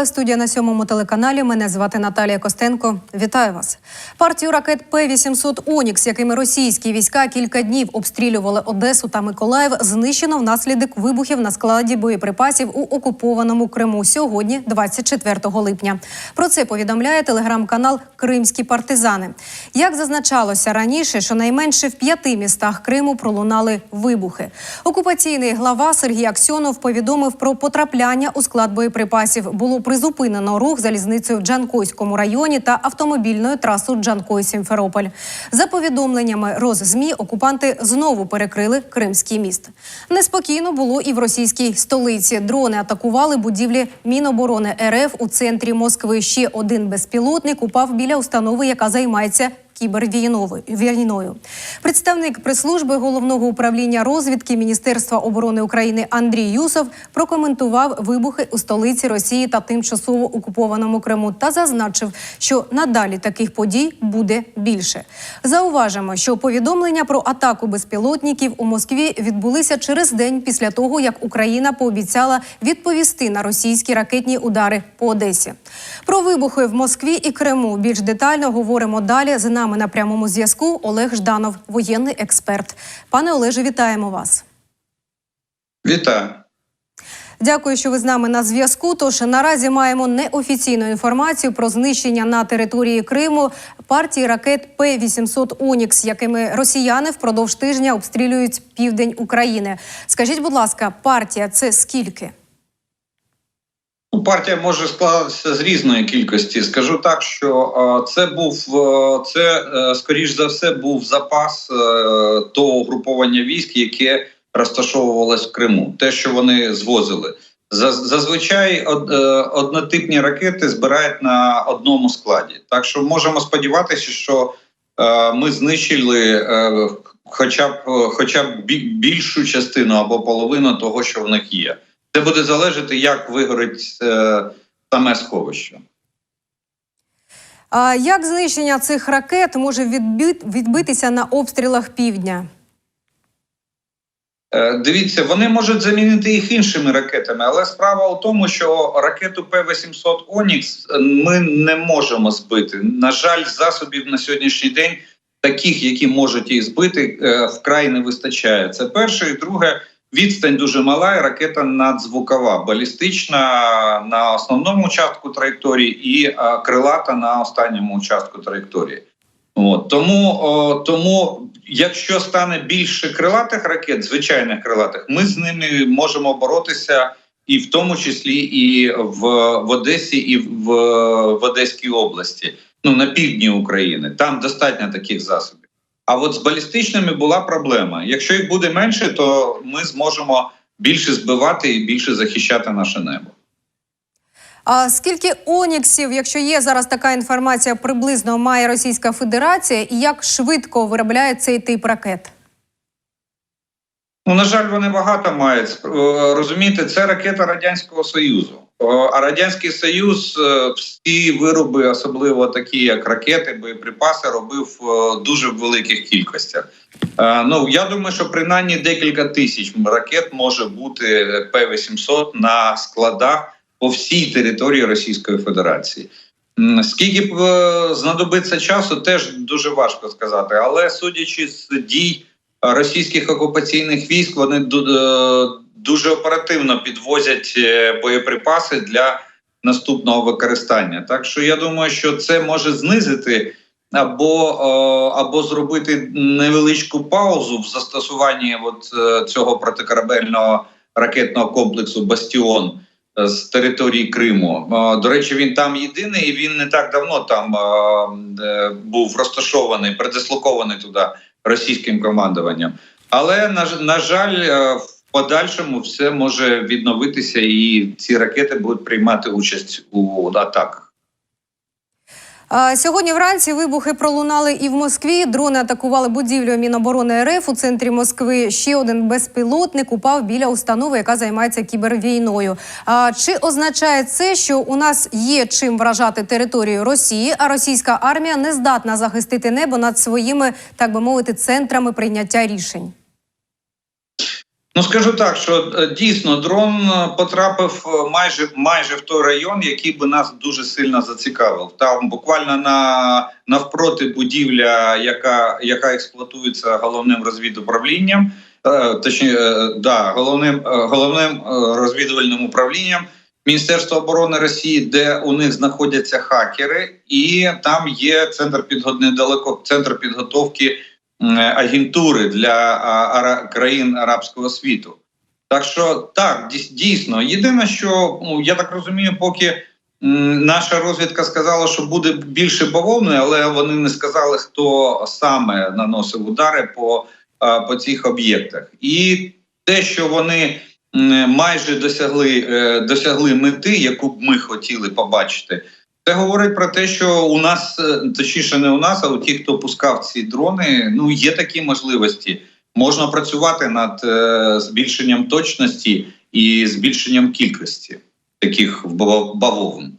Ціла студія на сьомому телеканалі. Мене звати Наталія Костенко. Вітаю вас. Партію ракет П-800 Онікс, якими російські війська кілька днів обстрілювали Одесу та Миколаїв, знищено внаслідок вибухів на складі боєприпасів у окупованому Криму сьогодні, 24 липня. Про це повідомляє телеграм-канал Кримські партизани. Як зазначалося раніше, щонайменше в п'яти містах Криму пролунали вибухи. Окупаційний глава Сергій Аксьонов повідомив про потрапляння у склад боєприпасів. Було призупинено рух залізницею в Джанкойському районі та автомобільною трасу Джанкой-Сімферополь. За повідомленнями Роззмі, окупанти знову перекрили Кримський міст. Неспокійно було і в російській столиці. Дрони атакували будівлі Міноборони РФ у центрі Москви. Ще один безпілотник упав біля установи, яка займається кібервійною. Представник прес-служби головного управління розвідки Міністерства оборони України Андрій Юсов прокоментував вибухи у столиці Росії та тимчасово окупованому Криму та зазначив, що надалі таких подій буде більше. Зауважимо, що повідомлення про атаку безпілотників у Москві відбулися через день після того, як Україна пообіцяла відповісти на російські ракетні удари по Одесі. Про вибухи в Москві і Криму більш детально говоримо далі. З нами на прямому зв'язку Олег Жданов, воєнний експерт. Пане Олеже, вітаємо вас. Вітаю. Дякую, що ви з нами на зв'язку. Тож наразі маємо неофіційну інформацію про знищення на території Криму партії ракет П-800 Онікс, якими росіяни впродовж тижня обстрілюють південь України. Скажіть, будь ласка, партія це скільки? Партія може складатися з різної кількості. Скажу так, що е, це був е, це е, скоріш за все був запас того угруповання військ, яке розташовувалось в Криму. Те, що вони звозили. За- Зазвичай од, однотипні ракети збирають на одному складі. Так що можемо сподіватися, що ми знищили хоча б хоча б бі- більшу частину або половину того, що в них є. Це буде залежати, як вигорить е, саме сховище. А як знищення цих ракет може відбитися на обстрілах півдня? Е, Дивіться, вони можуть замінити їх іншими ракетами, але справа у тому, що ракету П-800 Онікс е, ми не можемо збити. На жаль, засобів на сьогоднішній день таких, які можуть їх збити, е, вкрай не вистачає. Це перше, і друге. Відстань дуже мала, і ракета надзвукова, балістична на основному участку траєкторії і е, крилата на останньому участку траєкторії. От тому, о, тому, якщо стане більше крилатих ракет, звичайних крилатих, ми з ними можемо боротися, і в тому числі і в, в Одесі, і в, в Одеській області, ну на півдні України. Там достатньо таких засобів. А от з балістичними була проблема. Якщо їх буде менше, то ми зможемо більше збивати і більше захищати наше небо. А скільки оніксів, якщо є зараз така інформація, приблизно має Російська Федерація, і як швидко виробляє цей тип ракет? Ну, на жаль, вони багато мають. Е, Розумієте, це ракета Радянського Союзу. А Радянський Союз е, всі вироби, особливо такі, як ракети, боєприпаси, робив е, дуже в великих кількостях. Е, Ну я думаю, що принаймні декілька тисяч ракет може бути П-800 на складах по всій території Російської Федерації. Скільки б знадобиться часу, теж дуже важко сказати. Але судячи з дій російських окупаційних військ, вони дуже оперативно підвозять е, боєприпаси для наступного використання. Так що я думаю, що це може знизити або, е, або зробити невеличку паузу в застосуванні от, е, цього протикорабельного ракетного комплексу Бастіон з території Криму. До речі, він там єдиний, і він не так давно там був розташований, передислокований туди російським командуванням. Але на, на жаль, подальшому все може відновитися, і ці ракети будуть приймати участь у атаках. Сьогодні вранці вибухи пролунали і в Москві. Дрони атакували будівлю Міноборони РФ у центрі Москви. Ще один безпілотник упав біля установи, яка займається кібервійною. А чи означає це, що у нас є чим вражати територію Росії, а російська армія не здатна захистити небо над своїми, так би мовити, центрами прийняття рішень? Ну скажу так, що е, дійсно дрон е, потрапив е, майже майже в той район, який би нас дуже сильно зацікавив. Там буквально на навпроти будівля, яка яка експлуатується головним розвідуправлінням, точніше, да, головним головним розвідувальним управлінням Міністерства оборони Росії, де у них знаходяться хакери, і там є центр підгод недалеко центр підготовки агентури для країн арабського світу. Так що так, дійс- дійсно. Єдине, що ну, я так розумію, поки наша розвідка сказала, що буде більше бавовни, але вони не сказали, хто саме наносив удари по, по цих об'єктах. І те, що вони майже досягли, е, досягли мети, яку б ми хотіли побачити. Це говорить про те, що у нас, е, точніше, не у нас, а у тих, хто пускав ці дрони, ну є такі можливості. Можна працювати над е, збільшенням точності і збільшенням кількості таких бав- бавовн.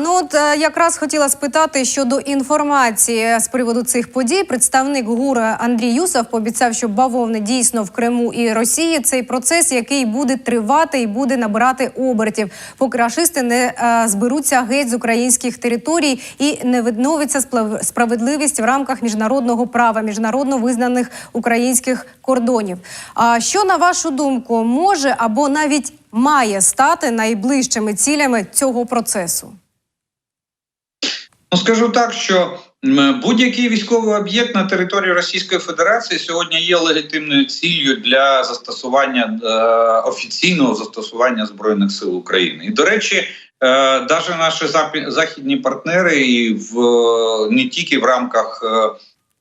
Ну от е, якраз хотіла спитати щодо інформації з приводу цих подій. Представник ГУР Андрій Юсов пообіцяв, що бавовни дійсно в Криму і Росії цей процес, який буде тривати і буде набирати обертів, поки рашисти не е, зберуться геть з українських територій і не відновиться справедливість в рамках міжнародного права, міжнародно визнаних українських кордонів. А що на вашу думку може або навіть має стати найближчими цілями цього процесу? Ну скажу так, що будь-який військовий об'єкт на території Російської Федерації сьогодні є легітимною ціллю для застосування е, офіційного застосування збройних сил України. І до речі, навіть наші західні партнери, і в е, не тільки в рамках е,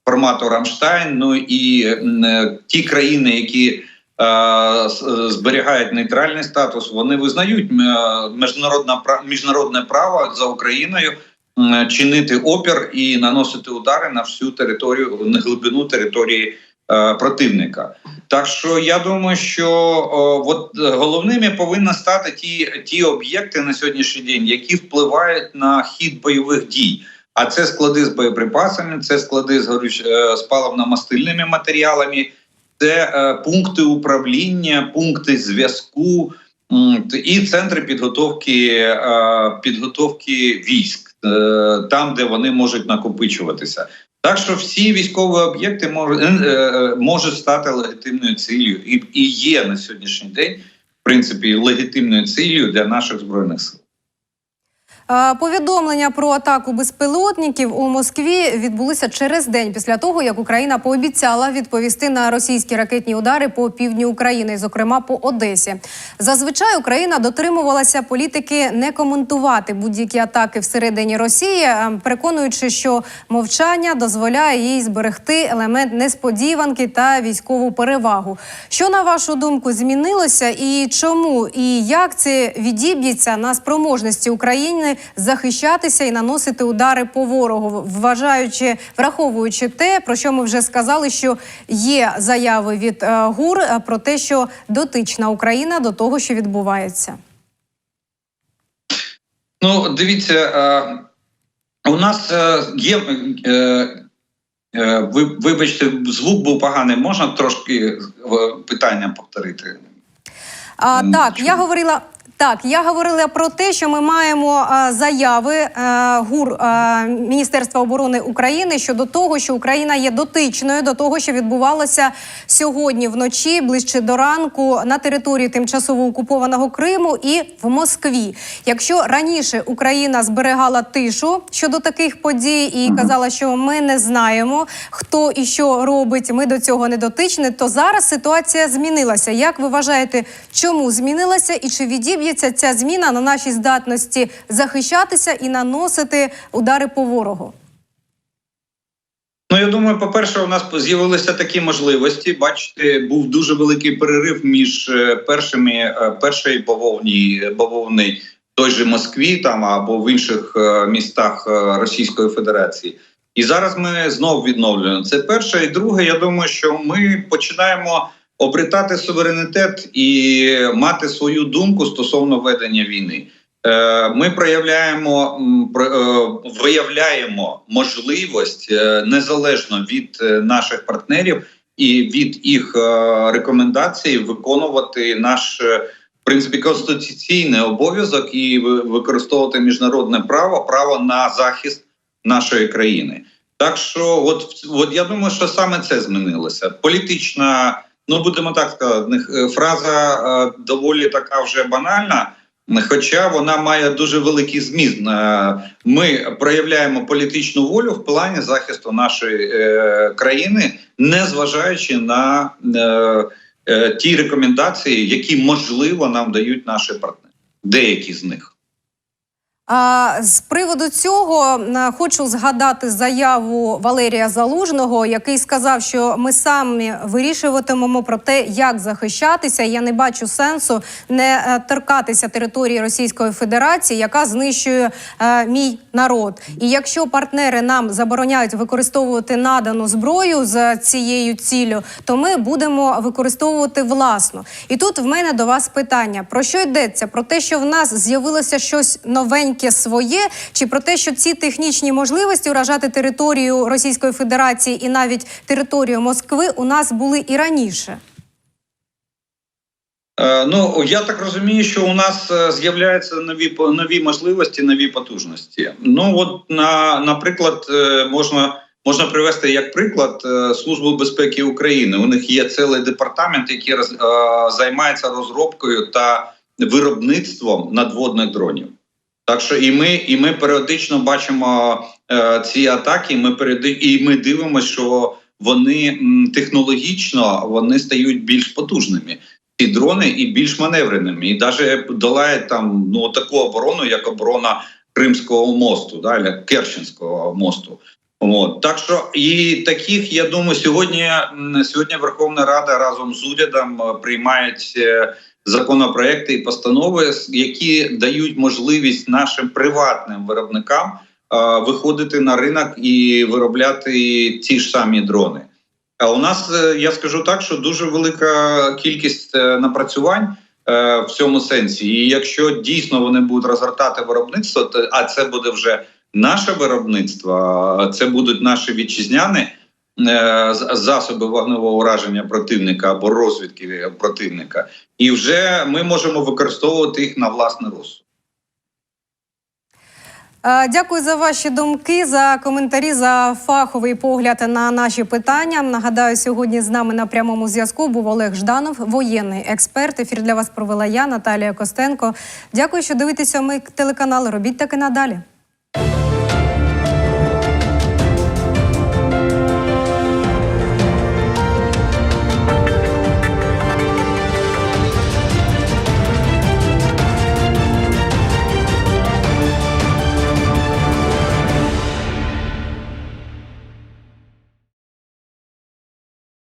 формату Рамштайн, ну і е, ті країни, які е, е, зберігають нейтральний статус, вони визнають е, міжнародне право за Україною чинити опір і наносити удари на всю територію на глибину території е, противника. Так що я думаю, що о, от е, головними повинні стати ті, ті об'єкти на сьогоднішній день, які впливають на хід бойових дій. А це склади з боєприпасами, це склади з горюч е, з паливно-мастильними матеріалами, це е, пункти управління, пункти зв'язку і центри підготовки, е, підготовки військ, е, там, де вони можуть накопичуватися. Так що всі військові об'єкти можуть, е, е, можуть стати легітимною цілею і, є на сьогоднішній день, в принципі, легітимною цілею для наших збройних сил. Повідомлення про атаку безпілотників у Москві відбулися через день після того, як Україна пообіцяла відповісти на російські ракетні удари по півдні України, зокрема по Одесі. Зазвичай Україна дотримувалася політики не коментувати будь-які атаки всередині Росії, переконуючи, що мовчання дозволяє їй зберегти елемент несподіванки та військову перевагу. Що на вашу думку змінилося, і чому і як це відіб'ється на спроможності України захищатися і наносити удари по ворогу, вважаючи, враховуючи те, про що ми вже сказали, що є заяви від е, ГУР е, про те, що дотична Україна до того, що відбувається. Ну, дивіться, е, у нас є. Ви, вибачте, звук був поганий. Можна трошки питання повторити? А, так, я говорила. Так, я говорила про те, що ми маємо а, заяви а, ГУР а, Міністерства оборони України щодо того, що Україна є дотичною до того, що відбувалося сьогодні вночі, ближче до ранку, на території тимчасово окупованого Криму і в Москві. Якщо раніше Україна зберегала тишу щодо таких подій і казала, що ми не знаємо, хто і що робить, ми до цього не дотичні, то зараз ситуація змінилася. Як ви вважаєте, чому змінилася і чи відіб'ється ця зміна на нашій здатності захищатися і наносити удари по ворогу? Ну, я думаю, по-перше, у нас з'явилися такі можливості. Бачите, був дуже великий перерив між е, першими е, першої бавовні бавовни в той же Москві, там або в інших е, містах е, Російської Федерації. І зараз ми знову відновлюємо. Це перше. І друге, я думаю, що ми починаємо обретати суверенітет і мати свою думку стосовно ведення війни. Е, Ми проявляємо про- е, виявляємо можливість е, незалежно від наших партнерів і від їх рекомендацій виконувати наш в принципі конституційний обов'язок і ви- використовувати міжнародне право, право на захист нашої країни. Так що, от, от я думаю, що саме це змінилося. Політична, ну будемо так сказати, фраза е, доволі така вже банальна. Хоча вона має дуже великий зміст. Е, Ми проявляємо політичну волю в плані захисту нашої е, країни, не зважаючи на е, е, ті рекомендації, які можливо нам дають наші партнери, деякі з них. А з приводу цього хочу згадати заяву Валерія Залужного, який сказав, що ми самі вирішуватимемо про те, як захищатися. Я не бачу сенсу не е, торкатися території Російської Федерації, яка знищує е, мій народ. І якщо партнери нам забороняють використовувати надану зброю з цією ціллю, то ми будемо використовувати власну. І тут в мене до вас питання: про що йдеться? Про те, що в нас з'явилося щось новеньке своє, чи про те, що ці технічні можливості вражати територію Російської Федерації і навіть територію Москви у нас були і раніше? Е, Ну я так розумію, що у нас е, з'являються нові нові можливості, нові потужності. Ну от на наприклад, е, можна можна привести як приклад Службу безпеки України. У них є цілий департамент, який роз, займається розробкою та виробництвом надводних дронів. Так що і ми, і ми періодично бачимо е, ці атаки. Ми і ми дивимося, що вони м, технологічно вони стають більш потужними ці дрони і більш маневреними, і навіть долають там ну таку оборону, як оборона Кримського мосту, да, Керченського мосту. От так що і таких, я думаю, сьогодні сьогодні Верховна Рада разом з урядом е, приймають е, законопроекти і постанови, які дають можливість нашим приватним виробникам е, виходити на ринок і виробляти ті ж самі дрони. А у нас е, я скажу так, що дуже велика кількість е, напрацювань в цьому сенсі. І якщо дійсно вони будуть розгортати виробництво, то а це буде вже наше виробництво, це будуть наші вітчизняні з- засоби вогневого ураження противника або розвідки противника, і вже ми можемо використовувати їх на власний розсуд. Е, Дякую за ваші думки, за коментарі, за фаховий погляд на наші питання. Нагадаю, сьогодні з нами на прямому зв'язку був Олег Жданов, воєнний експерт. Ефір для вас провела я, Наталія Костенко. Дякую, що дивитеся ми телеканал. Робіть таки надалі.